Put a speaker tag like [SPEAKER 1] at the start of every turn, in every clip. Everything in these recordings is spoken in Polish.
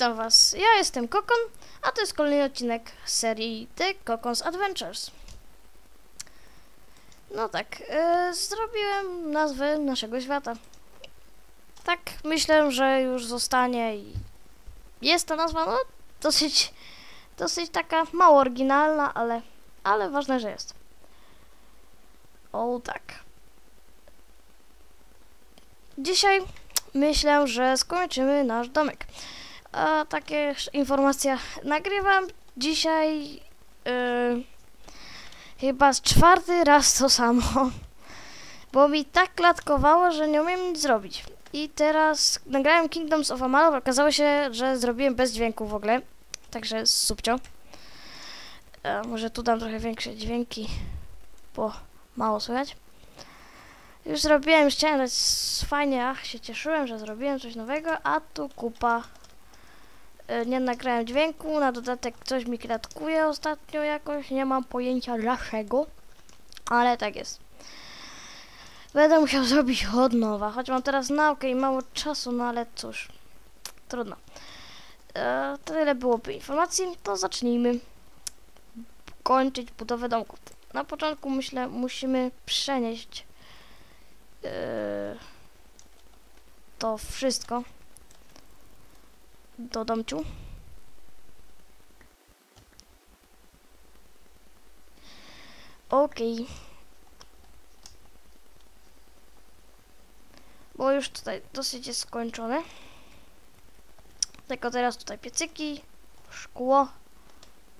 [SPEAKER 1] Witam Was, ja jestem Kokon, a to jest kolejny odcinek serii The Kokon's Adventures. No tak, e, zrobiłem nazwę naszego świata. Tak, myślę, że już zostanie i jest ta nazwa, no dosyć, dosyć taka mało oryginalna, ale, ale ważne, że jest. O tak. Dzisiaj myślę, że skończymy nasz domek. A takie informacja. Nagrywam dzisiaj yy, chyba z czwarty raz to samo. Bo mi tak klatkowało, że nie umiem nic zrobić. I teraz nagrałem Kingdoms of Amalur. Okazało się, że zrobiłem bez dźwięku w ogóle. Także subcio. E, może tu dam trochę większe dźwięki, bo mało słychać. Już zrobiłem, chciałem dać fajnie, ach, się cieszyłem, że zrobiłem coś nowego, a tu kupa. E, Nie nagrałem dźwięku, na dodatek coś mi klatkuje ostatnio jakoś, nie mam pojęcia dlaczego, ale tak jest. Będę musiał zrobić od nowa, choć mam teraz naukę i mało czasu, no ale cóż, trudno. E, tyle byłoby informacji, to zacznijmy kończyć budowę domków. Na początku myślę, musimy przenieść e, to wszystko do domciu. Okej. Bo już tutaj dosyć jest skończone. Tylko teraz tutaj piecyki, szkło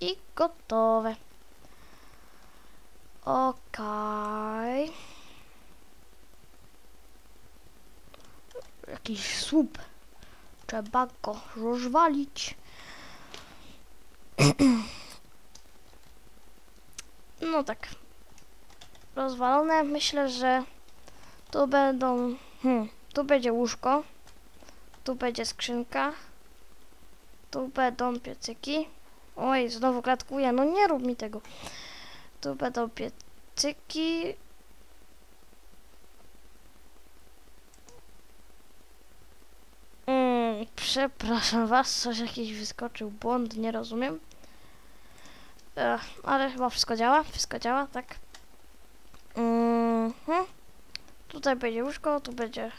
[SPEAKER 1] i gotowe. Okej. Jakiś słup. Trzeba go rozwalić. No tak. Rozwalone. Myślę, że tu będą... Hmm, tu będzie łóżko. Tu będzie skrzynka. Tu będą piecyki. Oj, znowu klatkuje. No nie rób mi tego. Tu będą piecyki. Mm, przepraszam was, coś jakiś wyskoczył błąd, nie rozumiem. Ech, ale chyba wszystko działa, wszystko działa, tak. Mhm. Tutaj będzie łóżko, tu będzie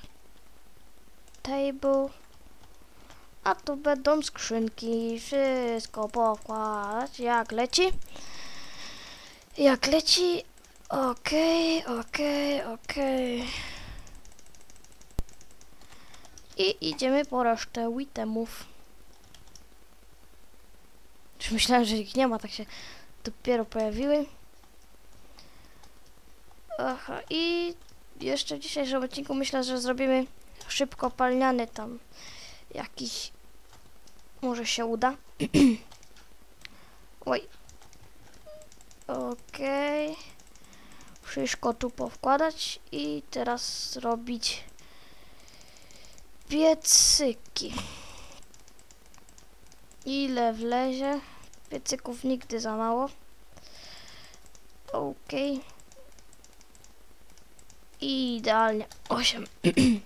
[SPEAKER 1] table. A tu będą skrzynki, wszystko pokładać, jak leci. Jak leci, okej, okej, okej. I idziemy po resztę witemów. Już myślałem, że ich nie ma, tak się dopiero pojawiły. Aha, i jeszcze w dzisiejszym odcinku myślę, że zrobimy szybko palniany tam jakiś. Może się uda. Oj. Okej. Wszystko tu powkładać i teraz zrobić piecyki. Ile wlezie? Piecyków nigdy za mało. Okej. Idealnie. 8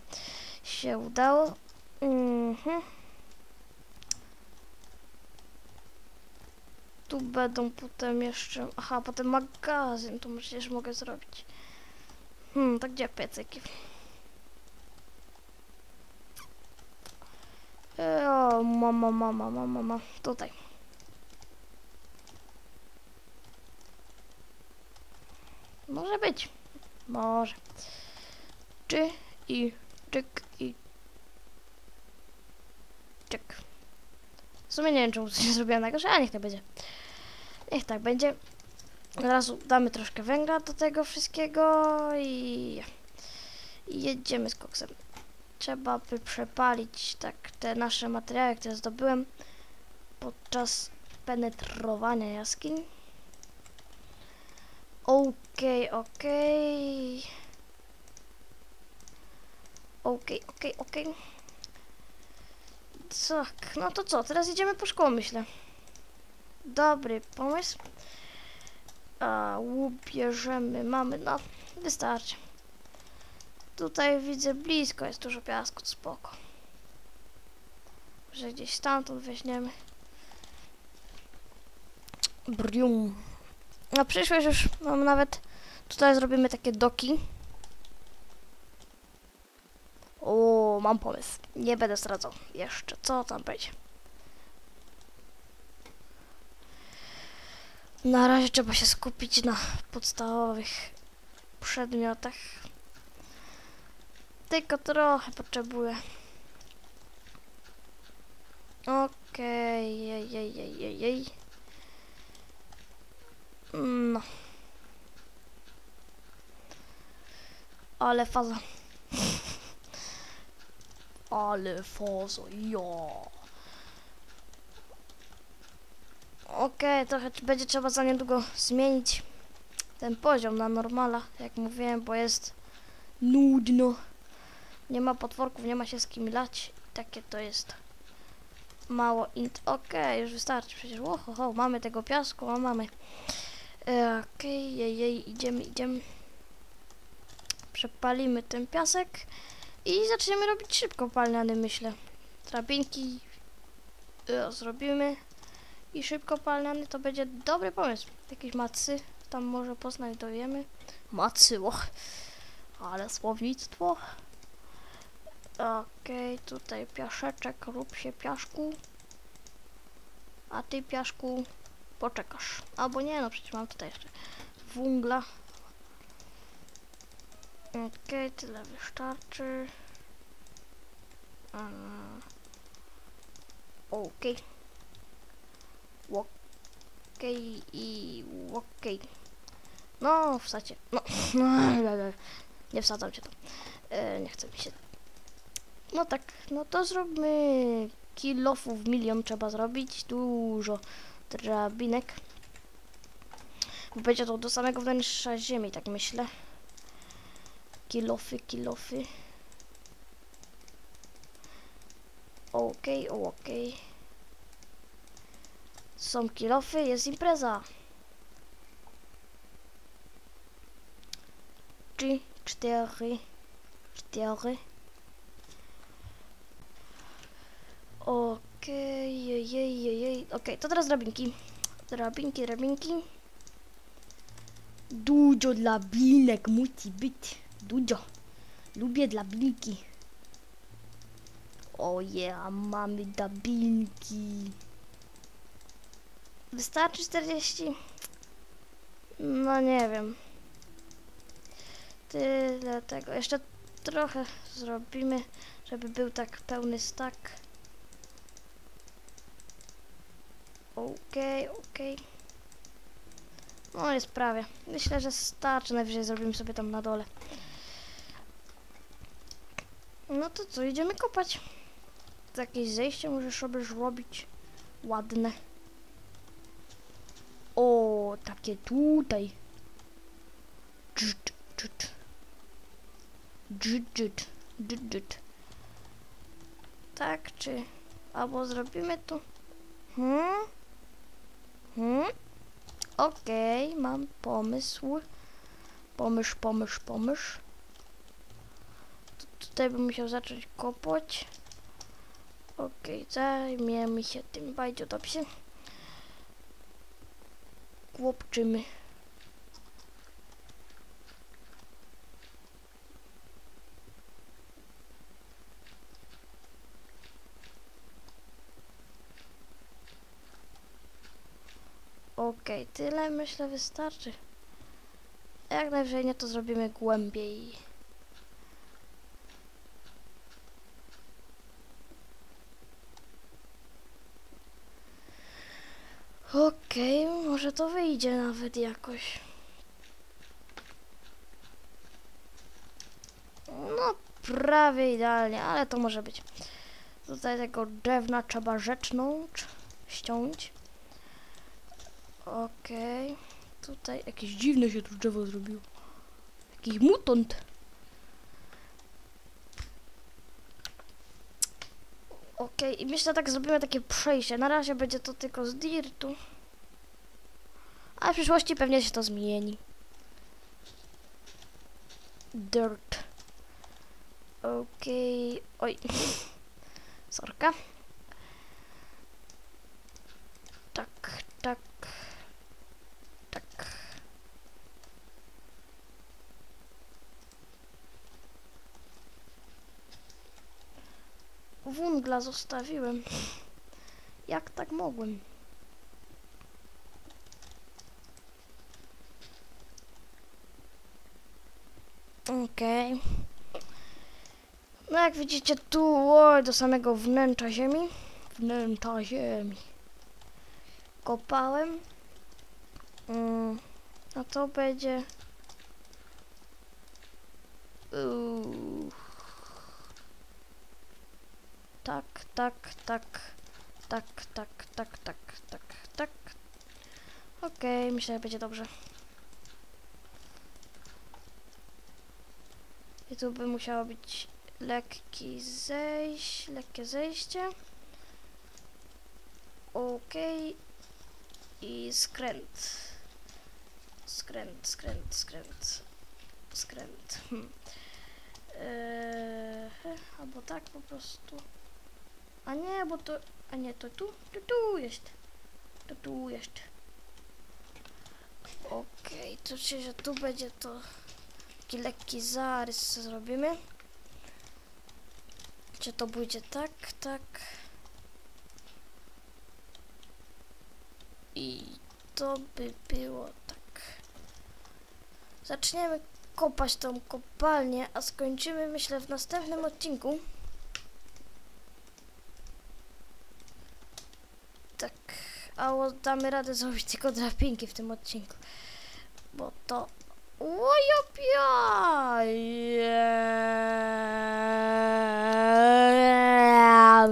[SPEAKER 1] się udało. Mhm. Tu będą potem jeszcze... Aha, potem magazyn. Tu przecież mogę zrobić. Hmm, to gdzie piecyki? O, mama, mama, mama, mama. Tutaj. Może być. Może. Czy i czyk i czyk. W sumie nie wiem, czemu coś zrobiłem na że a niech tak będzie. Niech tak będzie. Od razu damy troszkę węgla do tego wszystkiego i jedziemy z koksem trzeba by przepalić tak te nasze materiały, które zdobyłem podczas penetrowania jaskiń. Okej, okej. Okej, okej, okej. Tak, no to co, teraz idziemy po szkołę, myślę. Dobry pomysł. A, łup bierzemy, mamy, no, wystarczy. Tutaj widzę blisko, jest dużo piasku, spoko. że gdzieś stamtąd weźmiemy. Brium. Na przyszłość już mam nawet, tutaj zrobimy takie doki. O, mam pomysł. Nie będę zdradzał jeszcze, co tam będzie. Na razie trzeba się skupić na podstawowych przedmiotach. Tylko trochę potrzebuję. Okej, jej, jej, jej, jej, jej. No. Ale faza. Ale faza, ja. Okej, trochę t- będzie trzeba za niedługo zmienić ten poziom na normala, jak mówiłem, bo jest nudno. Nie ma potworków, nie ma się z kim lać. Takie to jest mało int. Okej, już wystarczy przecież. Oho, mamy tego piasku, a mamy. E, Okej, jej, jej, idziemy, idziemy. Przepalimy ten piasek i zaczniemy robić szybko palniany, myślę. Drabinki e, zrobimy i szybko palniany to będzie dobry pomysł. Jakieś macy tam może poznajdujemy. Macy, och, ale słownictwo. Okej, tutaj piaszeczek, rób się piaszku. A ty piaszku poczekasz. Albo nie, no przecież mam tutaj jeszcze wungla. Okej, tyle wystarczy. Mm. Okej. Okej i okej. No, wsadźcie. No, nie wsadzam cię tam. E, nie chce mi się. No tak, no to zróbmy kilofów milion trzeba zrobić. Dużo drabinek. Bo Będzie to do samego wnętrza ziemi, tak myślę. Kilofy, kilofy. Okej, okej. Są kilofy, jest impreza. Trzy, cztery, cztery. Okej, jej, jej, jej, jej. Okej, to teraz drabinki. Drabinki, drabinki. Dużo drabinek musi być. Dużo. Lubię drabinki. O yeah, mamy drabinki. Wystarczy 40? No nie wiem. Tyle tego. Jeszcze trochę zrobimy, żeby był tak pełny stak. Okej, okej. No jest prawie. Myślę, że starczy. Najwyżej zrobimy sobie tam na dole. No to co, idziemy kopać. Jakieś zejście możesz sobie zrobić. Ładne. O, takie tutaj. Tak, czy... Albo zrobimy tu... Hmm? Hmm? Okej, mam pomysł. Pomyśl, pomyśl, pomyśl. Tu- Tutaj bym musiał zacząć kopać. Okej, zajmiemy się tym bardzo dobrze. Chłopczymy. Okej, tyle myślę wystarczy. Jak najwyżej nie to zrobimy głębiej. Okej, może to wyjdzie nawet jakoś. No, prawie idealnie, ale to może być. Tutaj tego drewna trzeba rzecznąć, ściąć. Okej. Tutaj jakieś dziwne się tu drzewo zrobiło. Jakiś mutant. Okej, i myślę tak zrobimy takie przejście. Na razie będzie to tylko z dirtu. A w przyszłości pewnie się to zmieni. Dirt. Okej. Oj. Sorka. Wungla zostawiłem. Jak tak mogłem? Okej. No jak widzicie tu, oj, do samego wnętrza ziemi. Wnętrza ziemi. Kopałem. Mm, a to będzie... Uuu. Tak, tak, tak. Tak, tak, tak, tak, tak. Okej, myślę, że będzie dobrze. I tu by musiało być lekki zejść, lekkie zejście. Okej. I skręt. Skręt, skręt, skręt. Skręt. Hmm. Eee, albo tak po prostu. A nie, bo to... A nie, to tu? To tu jest. To tu jest. Okej, to się, że tu będzie to... Taki lekki zarys zrobimy. Czy to będzie tak, tak. I to by było tak. Zaczniemy kopać tą kopalnię, a skończymy myślę w następnym odcinku. Tak, a o- damy radę zrobić tylko drabinki w tym odcinku. Bo to... Ojopia!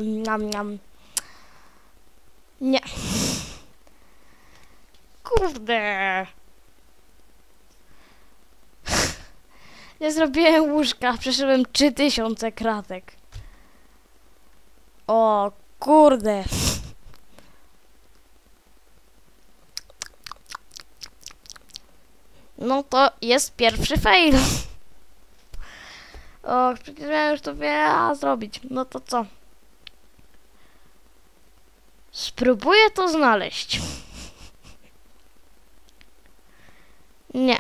[SPEAKER 1] Niam, niam. Nie. Kurde. Nie zrobiłem łóżka, przeszedłem 3000 kratek. O kurde. No to jest pierwszy fail. O, przecież miałem już to wiele zrobić. No to co? Spróbuję to znaleźć. Nie.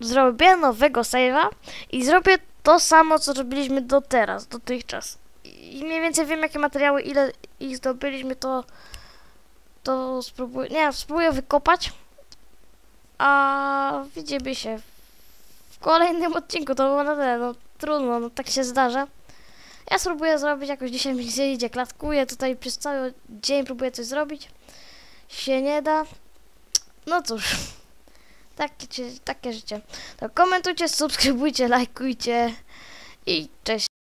[SPEAKER 1] Zrobię nowego save'a i zrobię to samo, co robiliśmy do teraz, dotychczas. I mniej więcej wiem, jakie materiały, ile ich zdobyliśmy, to to spróbuję, nie, spróbuję wykopać, a widzimy się w kolejnym odcinku, to było na tyle, no trudno, no tak się zdarza. Ja spróbuję zrobić, jakoś dzisiaj mi się idzie, klatkuję tutaj przez cały dzień, próbuję coś zrobić, się nie da, no cóż, takie, takie życie. To komentujcie, subskrybujcie, lajkujcie i cześć.